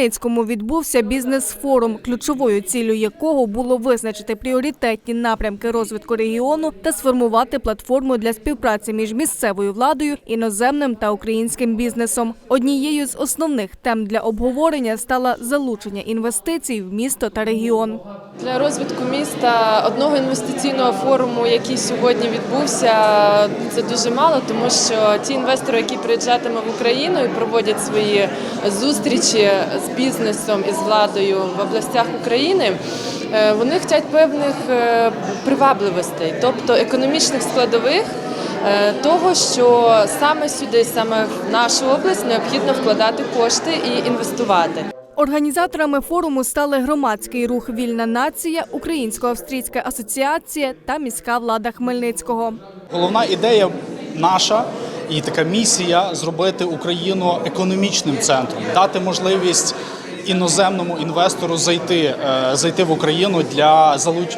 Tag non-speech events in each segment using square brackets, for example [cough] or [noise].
Хмельницькому відбувся бізнес-форум, ключовою ціллю якого було визначити пріоритетні напрямки розвитку регіону та сформувати платформу для співпраці між місцевою владою, іноземним та українським бізнесом. Однією з основних тем для обговорення стала залучення інвестицій в місто та регіон. Для розвитку міста одного інвестиційного форуму, який сьогодні відбувся, це дуже мало, тому що ті інвестори, які приїжджатимуть в Україну і проводять свої зустрічі з бізнесом і з владою в областях України, е, вони хочуть певних е, привабливостей, тобто економічних складових. е, Того, що саме сюди, саме в нашу область, необхідно вкладати кошти і інвестувати. Організаторами форуму стали громадський рух Вільна нація, Українсько-австрійська асоціація та міська влада Хмельницького. Головна ідея наша і така місія зробити Україну економічним центром, дати можливість іноземному інвестору зайти, е, зайти в Україну для залуч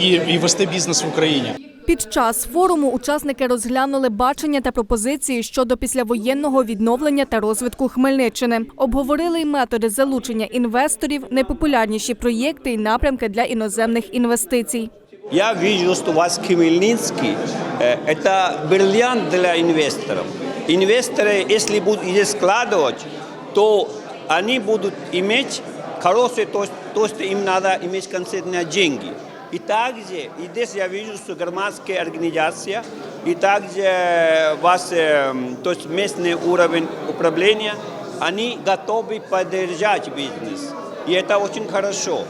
і, і вести бізнес в Україні. Під час форуму учасники розглянули бачення та пропозиції щодо післявоєнного відновлення та розвитку Хмельниччини. Обговорили й методи залучення інвесторів, найпопулярніші проєкти і напрямки для іноземних інвестицій. Я вижу, что у вас Хмельницкий э, – это бриллиант для инвесторов. Инвесторы, если будут здесь складывать, то они будут иметь хорошие, то, то что им надо иметь конкретные деньги. И также, и здесь я вижу, что громадская организация, и также вас, э, то есть местный уровень управления, они готовы поддержать бизнес. И это очень хорошо.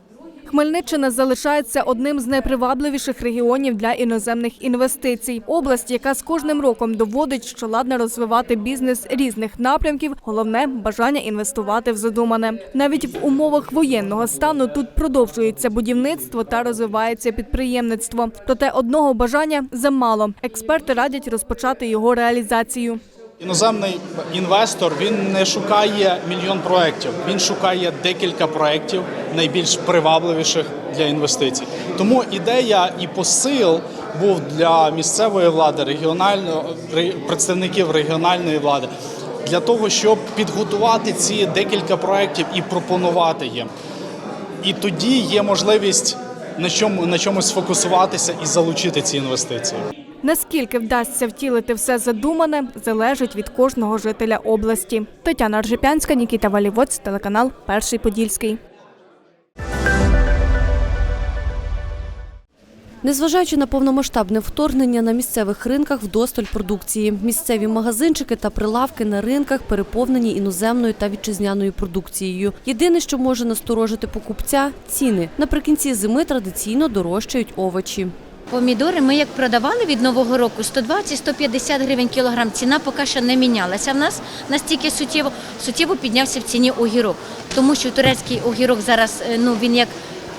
Хмельниччина залишається одним з найпривабливіших регіонів для іноземних інвестицій. Область, яка з кожним роком доводить, що ладна розвивати бізнес різних напрямків. Головне бажання інвестувати в задумане. Навіть в умовах воєнного стану тут продовжується будівництво та розвивається підприємництво. Проте одного бажання замало. Експерти радять розпочати його реалізацію. Іноземний інвестор він не шукає мільйон проєктів, він шукає декілька проєктів найбільш привабливіших для інвестицій. Тому ідея і посил був для місцевої влади, регіонального представників регіональної влади для того, щоб підготувати ці декілька проєктів і пропонувати їм. І тоді є можливість на чому на чомусь сфокусуватися і залучити ці інвестиції. Наскільки вдасться втілити все задумане, залежить від кожного жителя області. Тетяна Аржипянська, Нікіта Валівоць, телеканал Перший Подільський. Незважаючи на повномасштабне вторгнення на місцевих ринках вдосталь продукції, місцеві магазинчики та прилавки на ринках переповнені іноземною та вітчизняною продукцією. Єдине, що може насторожити покупця ціни. Наприкінці зими традиційно дорожчають овочі. Помідори ми як продавали від нового року 120-150 гривень кілограм. Ціна поки що не мінялася в нас настільки суттєво. Суттєво піднявся в ціні огірок, тому що турецький огірок зараз е, ну він як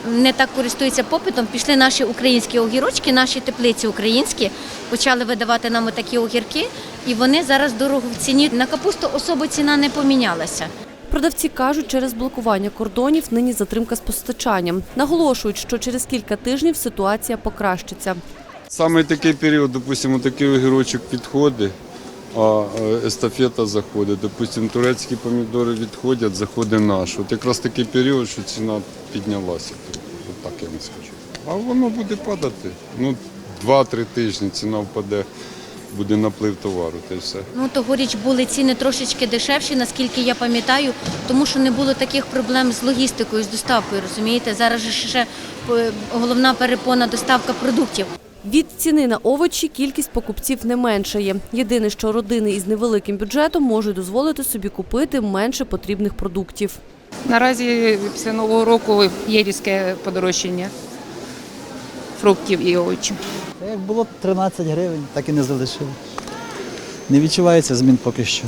не так користується попитом. Пішли наші українські огірочки, наші теплиці українські, почали видавати нам такі огірки, і вони зараз дорого в ціні. На капусту особо ціна не помінялася. Продавці кажуть, через блокування кордонів нині затримка з постачанням. Наголошують, що через кілька тижнів ситуація покращиться. Саме такий період, допустимо, такий огірочок підходить, а е, естафета заходить. Допустимо, турецькі помідори відходять, заходить наш. От якраз такий період, що ціна піднялася. От так я вам скажу. А воно буде падати. Ну, 2-3 тижні ціна впаде, буде наплив товару, та й все. Ну, тогоріч були ціни трошечки дешевші, наскільки я пам'ятаю, тому що не було таких проблем з логістикою, з доставкою, розумієте? Зараз же ще е, головна перепона доставка продуктів. Від ціни на овочі кількість покупців не меншає. Єдине, що родини із невеликим бюджетом можуть дозволити собі купити менше потрібних продуктів. Наразі після нового року є різке подорожчання фруктів і овочів. Як було 13 гривень, так і не залишили. Не відчувається змін поки що.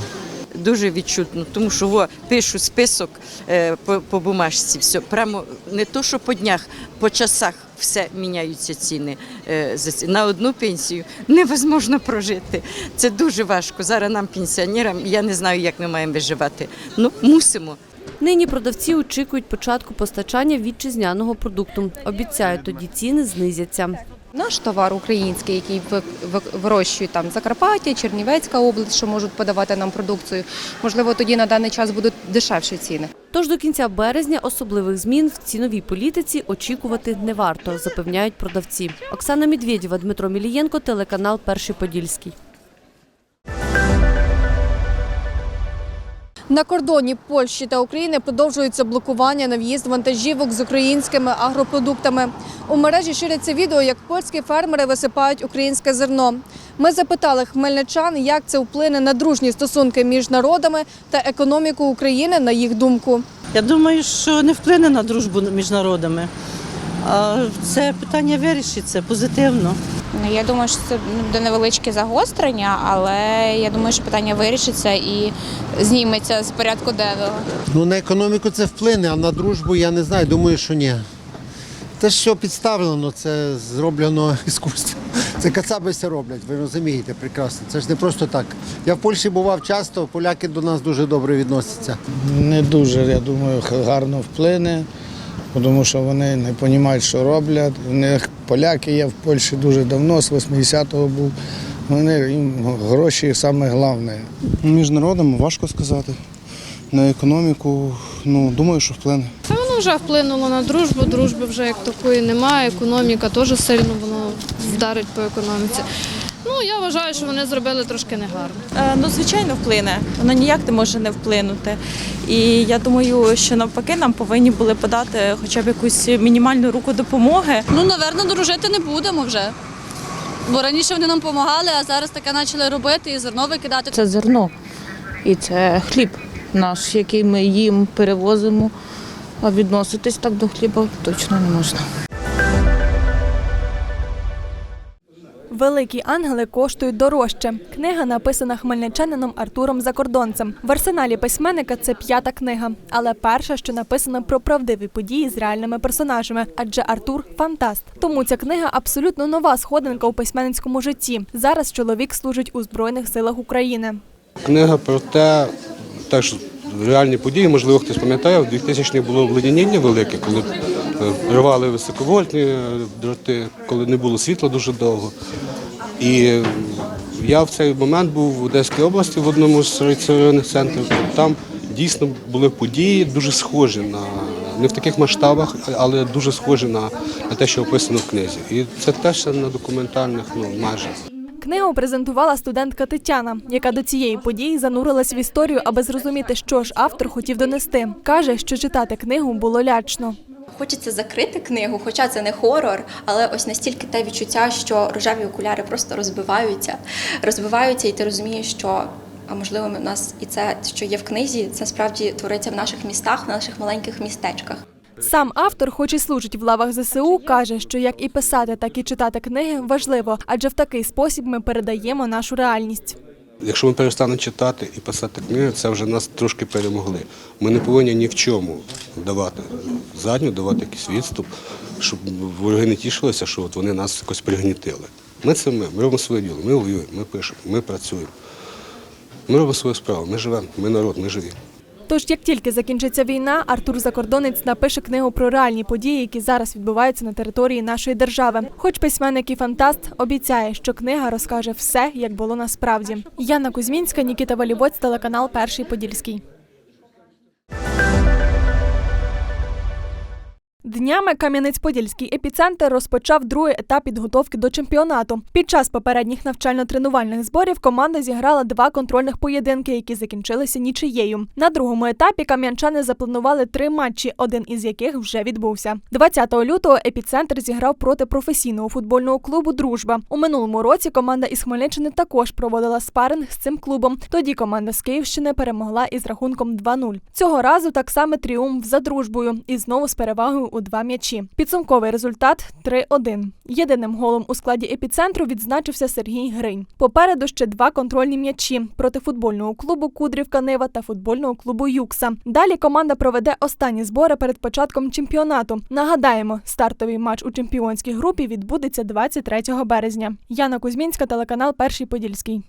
Дуже відчутно, тому що во, пишу список е, по, по бумажці. Все прямо не то, що по днях, по часах все міняються ціни. Е, на одну пенсію невозможно прожити. Це дуже важко. Зараз нам, пенсіонерам, я не знаю, як ми маємо виживати. Ну мусимо. Нині продавці очікують початку постачання вітчизняного продукту. Обіцяють, тоді ціни знизяться. Наш товар український, який ви- ви- вирощують там Закарпаття, Чернівецька область, що можуть подавати нам продукцію. Можливо, тоді на даний час будуть дешевші ціни. Тож до кінця березня особливих змін в ціновій політиці очікувати не варто, запевняють продавці. Оксана Медведєва, Дмитро Мілієнко, телеканал Перший Подільський. На кордоні Польщі та України продовжується блокування на в'їзд вантажівок з українськими агропродуктами. У мережі ширяться відео, як польські фермери висипають українське зерно. Ми запитали хмельничан, як це вплине на дружні стосунки між народами та економіку України, на їх думку. Я думаю, що не вплине на дружбу між народами. А це питання вирішиться позитивно. Ну, я думаю, що це буде невеличке загострення, але я думаю, що питання вирішиться і зніметься з порядку денного. Ну, на економіку це вплине, а на дружбу я не знаю, думаю, що ні. Те, що підставлено, це зроблено [laughs] іскусство. Це кацаби все роблять, ви розумієте прекрасно. Це ж не просто так. Я в Польщі бував часто, поляки до нас дуже добре відносяться. Не дуже, я думаю, гарно вплине, тому що вони не розуміють, що роблять. У них поляки є в Польщі дуже давно, з 80-го був. Вони їм гроші саме головне. Між народами важко сказати. На економіку, ну, думаю, що вплине. Це воно вже вплинуло на дружбу, дружби вже як такої немає, економіка теж сильно воно вдарить по економіці. Ну, я вважаю, що вони зробили трошки негарно. Ну, звичайно, вплине. Воно ніяк не може не вплинути. І я думаю, що навпаки нам повинні були подати хоча б якусь мінімальну руку допомоги. Ну, напевно, дружити не будемо вже. Бо раніше вони нам допомагали, а зараз таке почали робити і зерно викидати. Це зерно і це хліб наш, який ми їм перевозимо. А відноситись так до хліба точно не можна. Великі ангели коштують дорожче. Книга написана хмельничанином Артуром Закордонцем. В арсеналі письменника це п'ята книга, але перша, що написана про правдиві події з реальними персонажами. Адже Артур фантаст. Тому ця книга абсолютно нова сходинка у письменницькому житті. Зараз чоловік служить у збройних силах України. Книга про те, теж реальні події, можливо, хтось пам'ятає, в 2000 х було обледеніння велике, коли рвали високовольтні дроти, коли не було світла дуже довго. І я в цей момент був в Одеській області в одному з районних центрів. Там дійсно були події дуже схожі на не в таких масштабах, але дуже схожі на, на те, що описано в книзі. І це теж на документальних, ну майже. Книгу презентувала студентка Тетяна, яка до цієї події занурилась в історію, аби зрозуміти, що ж автор хотів донести. Каже, що читати книгу було лячно. Хочеться закрити книгу, хоча це не хорор, але ось настільки те відчуття, що рожеві окуляри просто розбиваються, розбиваються, і ти розумієш, що а можливо, у нас і це, що є в книзі, це справді твориться в наших містах, в наших маленьких містечках. Сам автор, хоч і служить в лавах ЗСУ, каже, що як і писати, так і читати книги важливо, адже в такий спосіб ми передаємо нашу реальність. Якщо ми перестанемо читати і писати книги, це вже нас трошки перемогли. Ми не повинні ні в чому давати задню, давати якийсь відступ, щоб вороги не тішилися, що от вони нас якось пригнітили. Ми це ми, ми робимо своє діло, ми воюємо, ми пишемо, ми працюємо. Ми робимо свою справу, ми живемо, ми народ, ми живі. Тож, як тільки закінчиться війна, Артур Закордонець напише книгу про реальні події, які зараз відбуваються на території нашої держави. Хоч письменник і фантаст обіцяє, що книга розкаже все, як було насправді. Яна Кузьмінська, Нікіта Валівоць, телеканал Перший Подільський. Днями Кам'янець-Подільський епіцентр розпочав другий етап підготовки до чемпіонату. Під час попередніх навчально-тренувальних зборів команда зіграла два контрольних поєдинки, які закінчилися нічиєю. На другому етапі кам'янчани запланували три матчі, один із яких вже відбувся. 20 лютого епіцентр зіграв проти професійного футбольного клубу Дружба. У минулому році команда із Хмельниччини також проводила спаринг з цим клубом. Тоді команда з Київщини перемогла із рахунком 2-0. Цього разу так само тріумф за дружбою і знову з перевагою у два м'ячі. Підсумковий результат 3-1. Єдиним голом у складі епіцентру відзначився Сергій Гринь. Попереду ще два контрольні м'ячі проти футбольного клубу Кудрівка Нива та футбольного клубу Юкса. Далі команда проведе останні збори перед початком чемпіонату. Нагадаємо, стартовий матч у чемпіонській групі відбудеться 23 березня. Яна Кузьмінська, телеканал Перший Подільський.